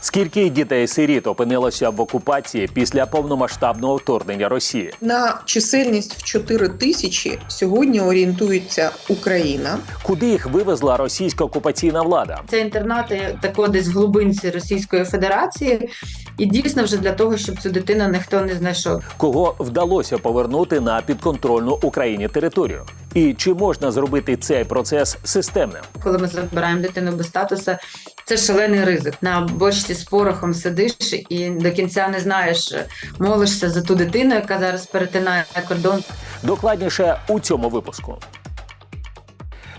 Скільки дітей сиріт опинилося в окупації після повномасштабного вторгнення Росії? На чисельність в 4 тисячі сьогодні орієнтується Україна. Куди їх вивезла російська окупаційна влада? Це інтернати тако десь в глибинці Російської Федерації, і дійсно вже для того, щоб цю дитину ніхто не знайшов. Кого вдалося повернути на підконтрольну Україні територію? І чи можна зробити цей процес системним? Коли ми забираємо дитину без статусу, це шалений ризик. На бочці з порохом сидиш і до кінця не знаєш, молишся за ту дитину, яка зараз перетинає кордон. Докладніше у цьому випуску.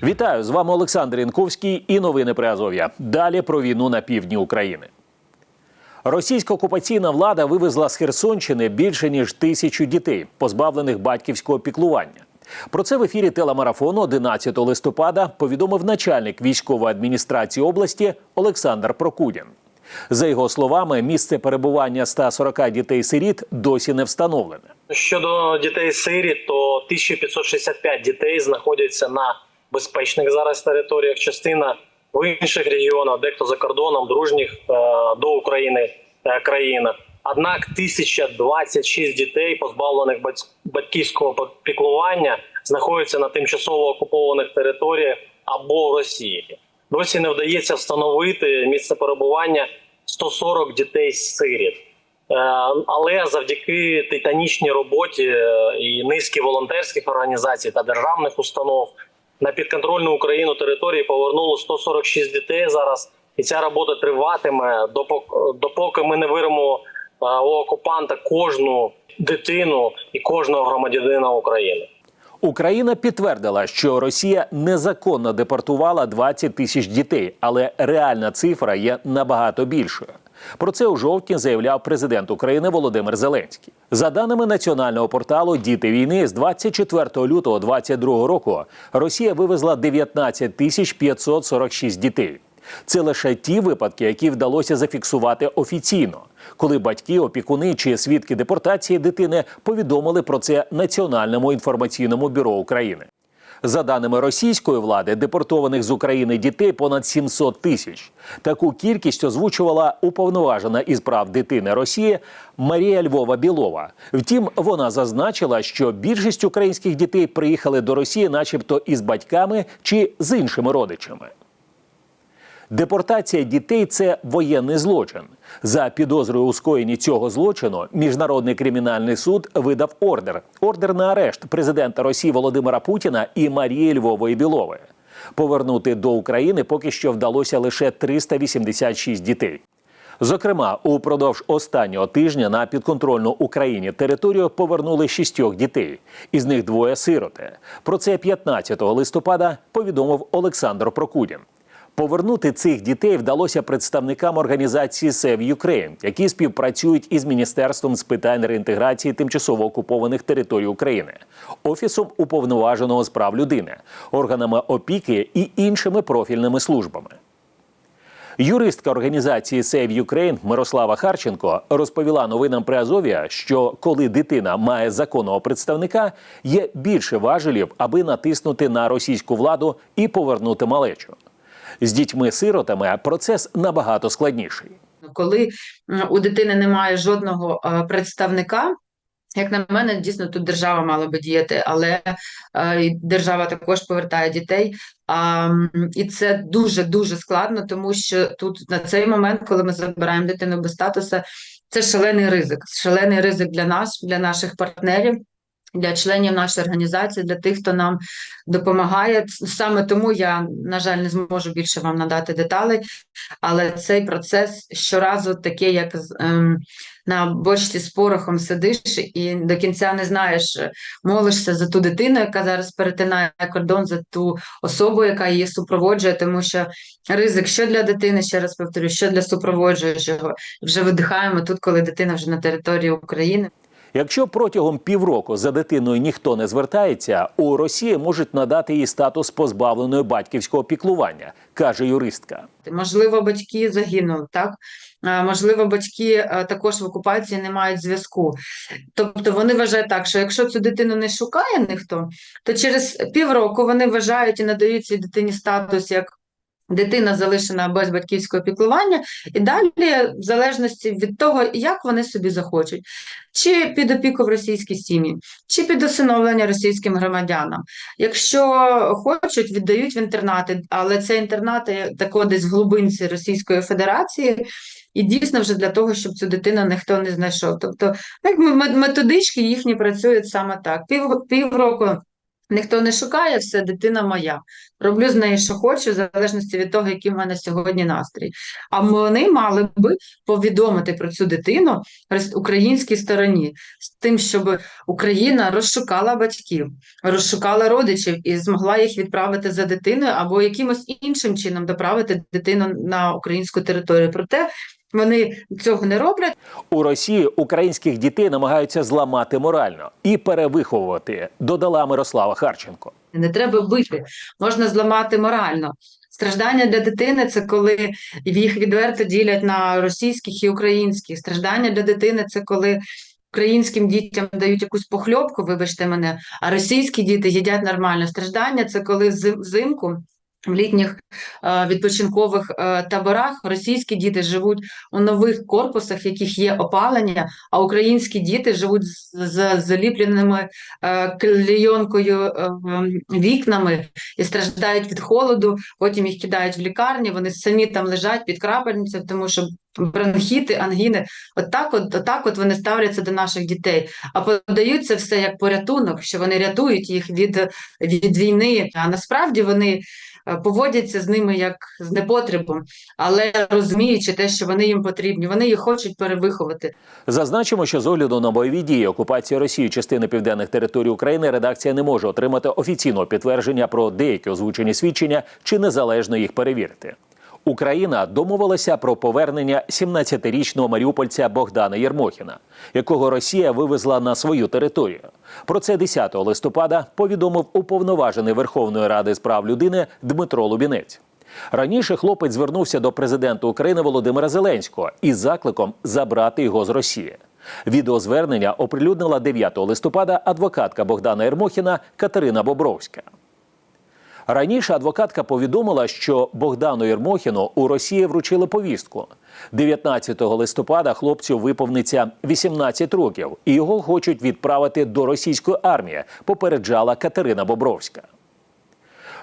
Вітаю з вами Олександр Янковський і новини при Азов'я. Далі про війну на півдні України. Російська окупаційна влада вивезла з Херсонщини більше ніж тисячу дітей, позбавлених батьківського піклування. Про це в ефірі телемарафону 11 листопада повідомив начальник військової адміністрації області Олександр Прокудін. За його словами, місце перебування 140 дітей-сиріт досі не встановлене. Щодо дітей сиріт, то 1565 дітей знаходяться на безпечних зараз територіях. Частина в інших регіонах, дехто за кордоном, дружніх е, до України е, країнах. Однак 1026 дітей, позбавлених бать- батьківського піклування, знаходяться на тимчасово окупованих територіях або в Росії. Досі не вдається встановити місце перебування 140 дітей з сиріт. Е, Але завдяки титанічній роботі е, і низки волонтерських організацій та державних установ на підконтрольну Україну території повернуло 146 дітей зараз, і ця робота триватиме допоки, ми не виримо у окупанта кожну дитину і кожного громадянина України. Україна підтвердила, що Росія незаконно депортувала 20 тисяч дітей, але реальна цифра є набагато більшою. Про це у жовтні заявляв президент України Володимир Зеленський. За даними національного порталу Діти війни з 24 лютого 2022 року Росія вивезла 19 тисяч 546 дітей. Це лише ті випадки, які вдалося зафіксувати офіційно, коли батьки, опікуни чи свідки депортації дитини повідомили про це Національному інформаційному бюро України. За даними російської влади, депортованих з України дітей понад 700 тисяч. Таку кількість озвучувала уповноважена із прав дитини Росії Марія Львова Білова. Втім, вона зазначила, що більшість українських дітей приїхали до Росії, начебто, із батьками чи з іншими родичами. Депортація дітей це воєнний злочин. За підозрою у скоєнні цього злочину міжнародний кримінальний суд видав ордер ордер на арешт президента Росії Володимира Путіна і Марії Львової Білової. Повернути до України поки що вдалося лише 386 дітей. Зокрема, упродовж останнього тижня на підконтрольну Україні територію повернули шістьох дітей, із них двоє сироти. Про це 15 листопада повідомив Олександр Прокудін. Повернути цих дітей вдалося представникам організації Save Ukraine, які співпрацюють із міністерством з питань реінтеграції тимчасово окупованих територій України, офісом уповноваженого з прав людини, органами опіки і іншими профільними службами. Юристка організації Save Ukraine Мирослава Харченко розповіла новинам при Азов'я, що коли дитина має законного представника, є більше важелів, аби натиснути на російську владу і повернути малечу. З дітьми-сиротами процес набагато складніший. Коли у дитини немає жодного е, представника. Як на мене, дійсно тут держава мала би діяти, але е, держава також повертає дітей. А, і це дуже дуже складно, тому що тут на цей момент, коли ми забираємо дитину без статусу, це шалений ризик. Шалений ризик для нас, для наших партнерів, для членів нашої організації, для тих, хто нам допомагає. Саме тому я, на жаль, не зможу більше вам надати деталей, але цей процес щоразу такий, як ем, на бочці з порохом сидиш і до кінця не знаєш, молишся за ту дитину, яка зараз перетинає кордон, за ту особу, яка її супроводжує, тому що ризик що для дитини, ще раз повторю, що для супроводжуючого. Вже видихаємо тут, коли дитина вже на території України. Якщо протягом півроку за дитиною ніхто не звертається, у Росії можуть надати їй статус позбавленої батьківського піклування, каже юристка. Можливо, батьки загинули, так? Можливо, батьки е, також в окупації не мають зв'язку. Тобто вони вважають так, що якщо цю дитину не шукає ніхто, то через півроку вони вважають і надають цій дитині статус як Дитина залишена без батьківського піклування, і далі, в залежності від того, як вони собі захочуть, чи під опіку в російській сім'ї, чи під усиновлення російським громадянам. Якщо хочуть, віддають в інтернати, але це інтернати тако десь в глибинці Російської Федерації, і дійсно вже для того, щоб цю дитину ніхто не знайшов. Тобто, як методички їхні працюють саме так. Пів, ніхто не шукає, все, дитина моя. Роблю з нею, що хочу, в залежності від того, який в мене сьогодні настрій. А вони мали би повідомити про цю дитину українській стороні з тим, щоб Україна розшукала батьків, розшукала родичів і змогла їх відправити за дитиною або якимось іншим чином доправити дитину на українську територію. Проте вони цього не роблять. У Росії українських дітей намагаються зламати морально і перевиховувати, додала Мирослава Харченко. Не треба бити, можна зламати морально. Страждання для дитини це коли їх відверто ділять на російських і українських. Страждання для дитини це коли українським дітям дають якусь похльопку, вибачте мене, а російські діти їдять нормально. Страждання це коли зим- взимку. В літніх е, відпочинкових е, таборах російські діти живуть у нових корпусах, яких є опалення, а українські діти живуть з, заліпленими е, клейонкою вікнами і страждають від холоду. Потім їх кидають в лікарні. Вони самі там лежать під крапельницею, тому що бронхіти, ангіни. Отак, от, отак от вони ставляться до наших дітей. А подають це все як порятунок, що вони рятують їх від, від війни. А насправді вони поводяться з ними як з непотребом, але розуміючи те, що вони їм потрібні, вони їх хочуть перевиховати. Зазначимо, що з огляду на бойові дії окупації Росії частини південних територій України редакція не може отримати офіційного підтвердження про деякі озвучені свідчення чи незалежно їх перевірити. Україна домовилася про повернення 17-річного маріупольця Богдана Єрмохіна, якого Росія вивезла на свою територію. Про це 10 листопада повідомив уповноважений Верховної Ради з прав людини Дмитро Лубінець. Раніше хлопець звернувся до президента України Володимира Зеленського із закликом забрати його з Росії. Відеозвернення оприлюднила 9 листопада адвокатка Богдана Єрмохіна Катерина Бобровська. Раніше адвокатка повідомила, що Богдану Єрмохіну у Росії вручили повістку. 19 листопада хлопцю виповниться 18 років, і його хочуть відправити до російської армії, попереджала Катерина Бобровська.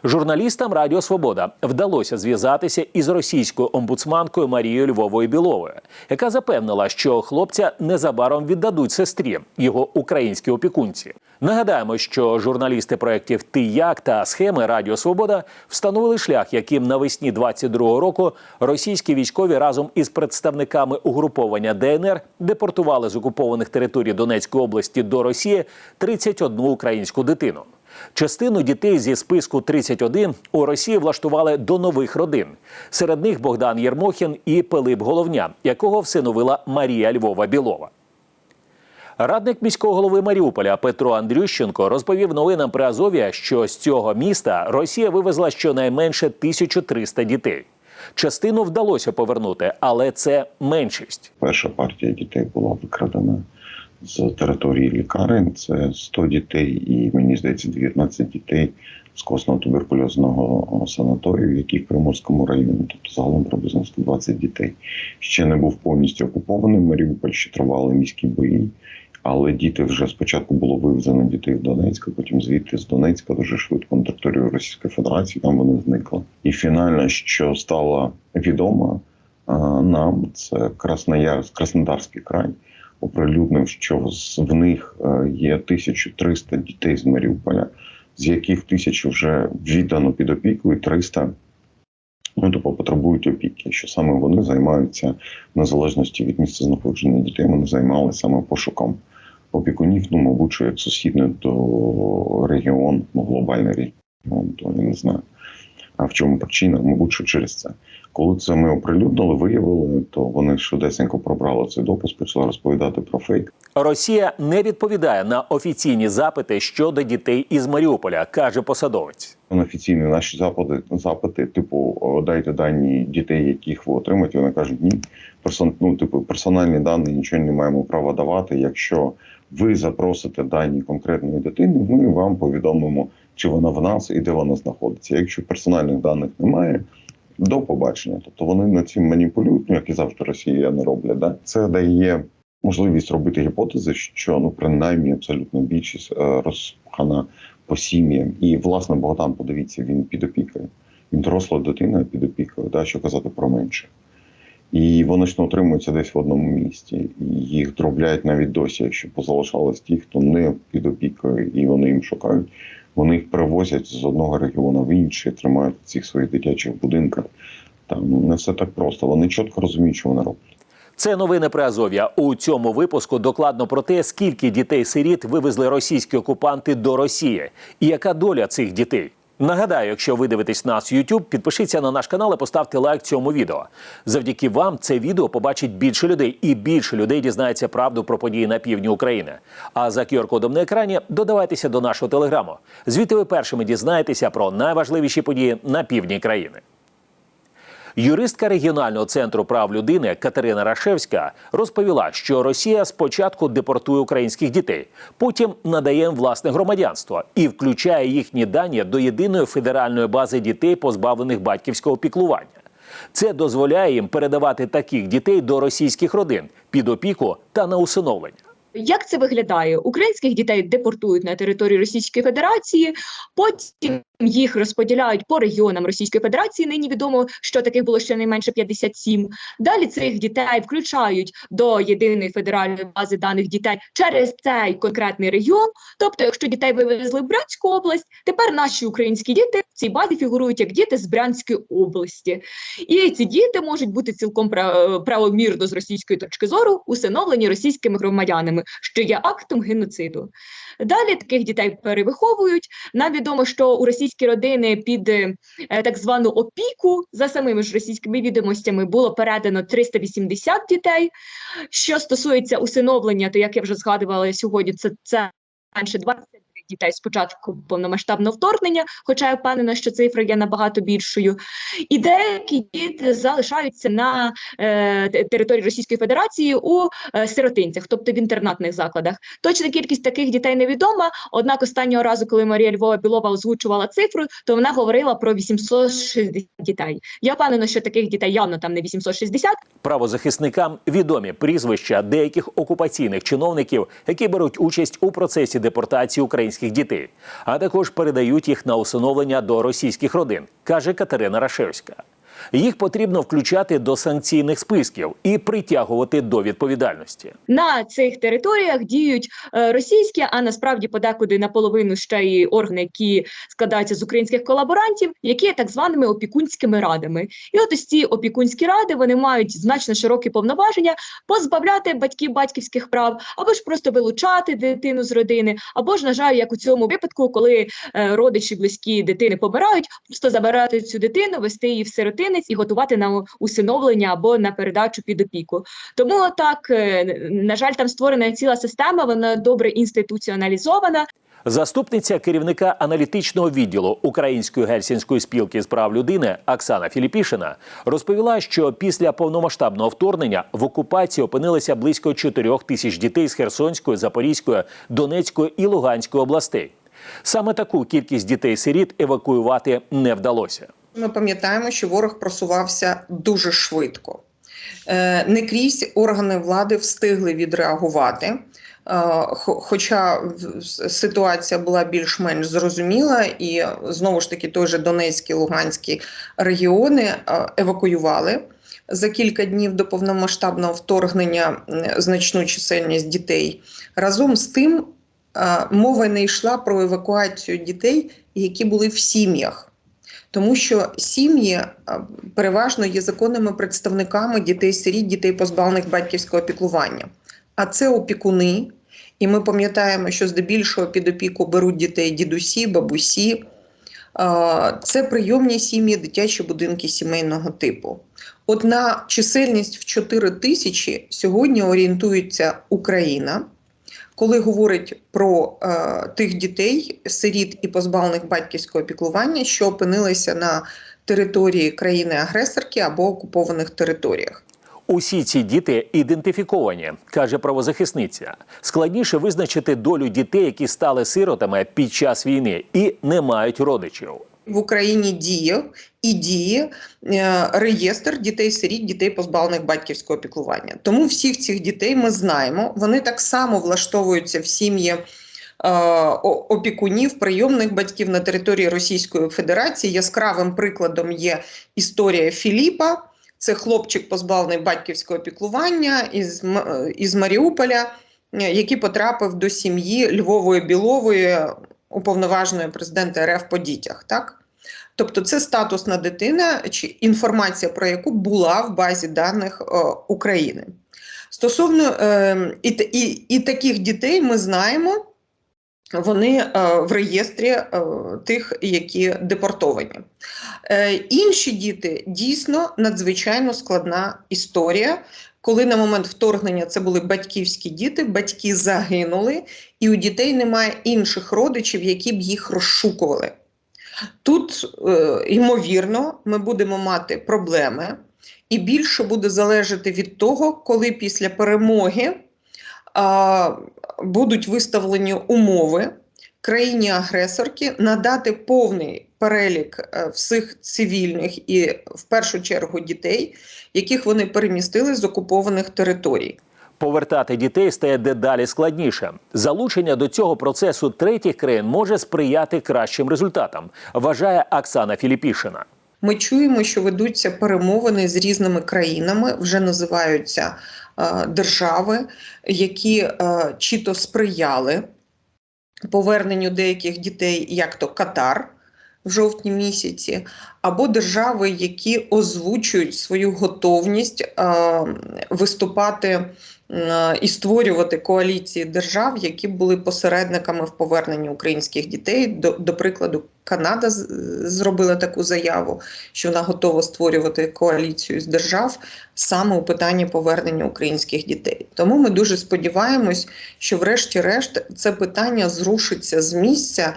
Журналістам Радіо Свобода вдалося зв'язатися із російською омбудсманкою Марією Львовою Біловою, яка запевнила, що хлопця незабаром віддадуть сестрі його українській опікунці. Нагадаємо, що журналісти проєктів «Ти як» та схеми Радіо Свобода встановили шлях, яким навесні 22-го року російські військові разом із представниками угруповання ДНР депортували з окупованих територій Донецької області до Росії 31 українську дитину. Частину дітей зі списку 31 у Росії влаштували до нових родин. Серед них Богдан Єрмохін і Пилип Головня, якого всиновила Марія Львова Білова. Радник міського голови Маріуполя Петро Андрющенко розповів новинам при Азов'я, що з цього міста Росія вивезла щонайменше 1300 дітей. Частину вдалося повернути, але це меншість. Перша партія дітей була викрадена з території лікарень. Це 100 дітей, і мені здається, 19 дітей з костно-туберкульозного санаторію, який в Приморському районі, тобто загалом приблизно 120 дітей. Ще не був повністю окупований Маріуполь, ще тривали міські бої. Але діти вже спочатку було вивезено дітей в Донецьк, потім звідти з Донецька дуже швидко на територію Російської Федерації. Там вони зникли. І фінально, що стало відомо нам, це Красноярськ, Краснодарський край оприлюднив, що в них е, є 1300 дітей з Маріуполя, з яких тисячу вже віддано під опіку, і 300 ну, тобто потребують опіки. Що саме вони займаються незалежності від місця знаходження дітей, вони займалися саме пошуком опікунів, ну, мабуть, як сусідний до регіон, ну, глобальний регіон, то я не знаю. А в чому причина? Мабуть, що через це. Коли це ми оприлюднили, виявили, то вони швидесенько пробрали цей допис, почали розповідати про фейк. Росія не відповідає на офіційні запити щодо дітей із Маріуполя, каже посадовець. На офіційні наші запити, запити, типу, дайте дані дітей, яких ви отримаєте. Вони кажуть, ні, персон, ну, типу, персональні дані нічого не маємо права давати. Якщо ви запросите дані конкретної дитини, ми вам повідомимо, чи вона в нас і де вона знаходиться. Якщо персональних даних немає, До побачення. Тобто вони над цим маніпулюють, ну як і завжди росіяни роблять. Да? Це дає можливість робити гіпотези, що ну принаймні абсолютно більшість е, розпхана по сім'ям. І власне Богдан, подивіться, він під опікою. Він доросла дитина під опікою, да, що казати про менше. І вони ж не утримуються десь в одному місці. Їх дробляють навіть досі, якщо позалишались ті, хто не під опікою, і вони їм шукають. Вони їх перевозять з одного регіону в інший, тримають в цих своїх дитячих будинках. Там ну, не все так просто. Вони чітко розуміють, що вони роблять. Це новини при Азов'я. У цьому випуску докладно про те, скільки дітей-сиріт вивезли російські окупанти до Росії, і яка доля цих дітей. Нагадаю, якщо ви дивитесь нас YouTube, підпишіться на наш канал і поставте лайк цьому відео. Завдяки вам це відео побачить більше людей, і більше людей дізнається правду про події на півдні України. А за QR-кодом на екрані додавайтеся до нашого телеграму. Звідти ви першими дізнаєтеся про найважливіші події на півдні країни. Юристка регіонального центру прав людини Катерина Рашевська розповіла, що Росія спочатку депортує українських дітей, потім надає їм власне громадянство і включає їхні дані до єдиної федеральної бази дітей, позбавлених батьківського піклування. Це дозволяє їм передавати таких дітей до російських родин під опіку та на усиновлення. Як це виглядає? Українських дітей депортують на територію Російської Федерації, потім їх розподіляють по регіонам Російської Федерації. Нині відомо, що таких було щонайменше 57. Далі цих дітей включають до єдиної федеральної бази даних дітей через цей конкретний регіон. Тобто, якщо дітей вивезли в Брянську область, тепер наші українські діти в цій базі фігурують як діти з Брянської області. І ці діти можуть бути цілком пра- правомірно з російської точки зору усиновлені російськими громадянами, що є актом геноциду. Далі таких дітей перевиховують. Нам відомо, що у російські родини під е, так звану опіку за самими ж російськими відомостями було передано 380 дітей. Що стосується усиновлення, то як я вже згадувала сьогодні, це, це менше 20 дітей з початку повномасштабного вторгнення, хоча я впевнена, що цифра є набагато більшою. І деякі діти залишаються на е, території Російської Федерації у е, сиротинцях, тобто в інтернатних закладах. Точна кількість таких дітей невідома. Однак останнього разу, коли Марія Львова Білова озвучувала цифру, то вона говорила про 860 дітей. Я впевнена, що таких дітей явно там не 860, Правозахисникам відомі прізвища деяких окупаційних чиновників, які беруть участь у процесі депортації українських дітей, а також передають їх на усиновлення до російських родин, каже Катерина Рашевська. Їх потрібно включати до санкційних списків і притягувати до відповідальності. на цих територіях діють е, російські, а насправді подекуди наполовину ще й органи, які складаються з українських колаборантів, які є так званими опікунськими радами. І от ось ці опікунські ради вони мають значно широкі повноваження позбавляти батьків батьківських прав, або ж просто вилучати дитину з родини, або ж на жаль, як у цьому випадку, коли е, родичі близькі дитини помирають, просто забирати цю дитину, вести її в сиротинець і готувати на усиновлення або на передачу під опіку. Тому так, е, на жаль, там створена ціла система, вона добре інституціоналізована. Заступниця керівника аналітичного відділу Української гельсінської спілки з прав людини Оксана Філіпішина розповіла, що після повномасштабного вторгнення в окупації опинилися близько 4 тисяч дітей з Херсонської, Запорізької, Донецької і Луганської областей. Саме таку кількість дітей-сиріт евакуювати не вдалося. Ми пам'ятаємо, що ворог просувався дуже швидко. Е, Не крізь органи влади встигли відреагувати. Е, Хоча ситуація була більш-менш зрозуміла, і знову ж таки той же Донецький, Луганський регіони е, евакуювали за кілька днів до повномасштабного вторгнення значну чисельність дітей. Разом з тим е, мова не йшла про евакуацію дітей, які були в сім'ях. Тому що сім'ї переважно є законними представниками дітей-сиріт, дітей позбавлених батьківського піклування. А це опікуни, і ми пам'ятаємо, що здебільшого під опіку беруть дітей дідусі, бабусі. Це прийомні сім'ї, дитячі будинки сімейного типу. От на чисельність в 4 тисячі сьогодні орієнтується Україна. Коли говорить про е, тих дітей, сиріт і позбавлених батьківського піклування, що опинилися на території країни-агресорки або окупованих територіях. Усі ці діти ідентифіковані, каже правозахисниця. Складніше визначити долю дітей, які стали сиротами під час війни і не мають родичів. В Україні діяв і діє е, реєстр дітей-сиріт, дітей позбавлених батьківського піклування. Тому всіх цих дітей ми знаємо. Вони так само влаштовуються в сім'ї е, опікунів, прийомних батьків на території Російської Федерації. Яскравим прикладом є історія Філіпа. Це хлопчик, позбавлений батьківського піклування із, е, із Маріуполя, який потрапив до сім'ї Львової Білової, уповноваженої президента РФ по дітях. Так? Тобто це статусна дитина, чи інформація про яку була в базі даних е, України. Стосовно е, і, і, і таких дітей ми знаємо, вони е, в реєстрі е, тих, які депортовані. Е, інші діти дійсно надзвичайно складна історія. Коли на момент вторгнення це були батьківські діти, батьки загинули, і у дітей немає інших родичів, які б їх розшукували. Тут, е, ймовірно, ми будемо мати проблеми, і більше буде залежати від того, коли після перемоги будуть виставлені умови країні-агресорки надати повний перелік е, всіх цивільних і в першу чергу дітей, яких вони перемістили з окупованих територій. Повертати дітей стає дедалі складніше. Залучення до цього процесу третіх країн може сприяти кращим результатам, вважає Оксана Філіпішина. Ми чуємо, що ведуться перемовини з різними країнами, вже називаються е, держави, які е, чи то сприяли поверненню деяких дітей, як то Катар в жовтні місяці, або держави, які озвучують свою готовність е, виступати е, і створювати коаліції держав, які були посередниками в поверненні українських дітей. До, до прикладу, Канада зробила таку заяву, що вона готова створювати коаліцію з держав саме у питанні повернення українських дітей. Тому ми дуже сподіваємось, що, врешті-решт, це питання зрушиться з місця.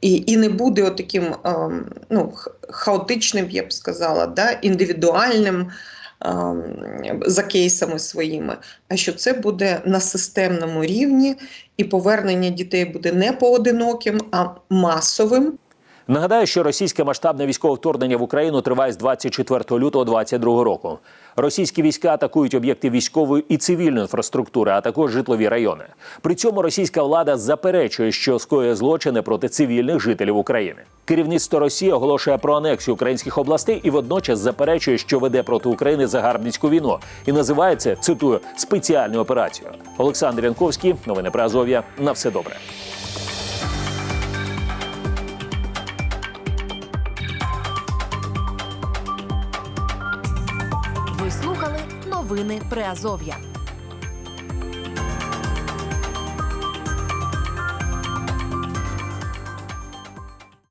І, і не буде отаким ем, ну, хаотичним, я б сказала, да, індивідуальним за кейсами своїми, а що це буде на системному рівні, і повернення дітей буде не поодиноким, а масовим. Нагадаю, що російське масштабне військове вторгнення в Україну триває з 24 лютого 2022 року. Російські війська атакують об'єкти військової і цивільної інфраструктури, а також житлові райони. При цьому російська влада заперечує, що скоює злочини проти цивільних жителів України. Керівництво Росії оголошує про анексію українських областей і водночас заперечує, що веде проти України загарбницьку війну, і називає це цитую спеціальною операцією. Олександр Янковський, новини про Азов'я. На все добре. Новини Приазов'я.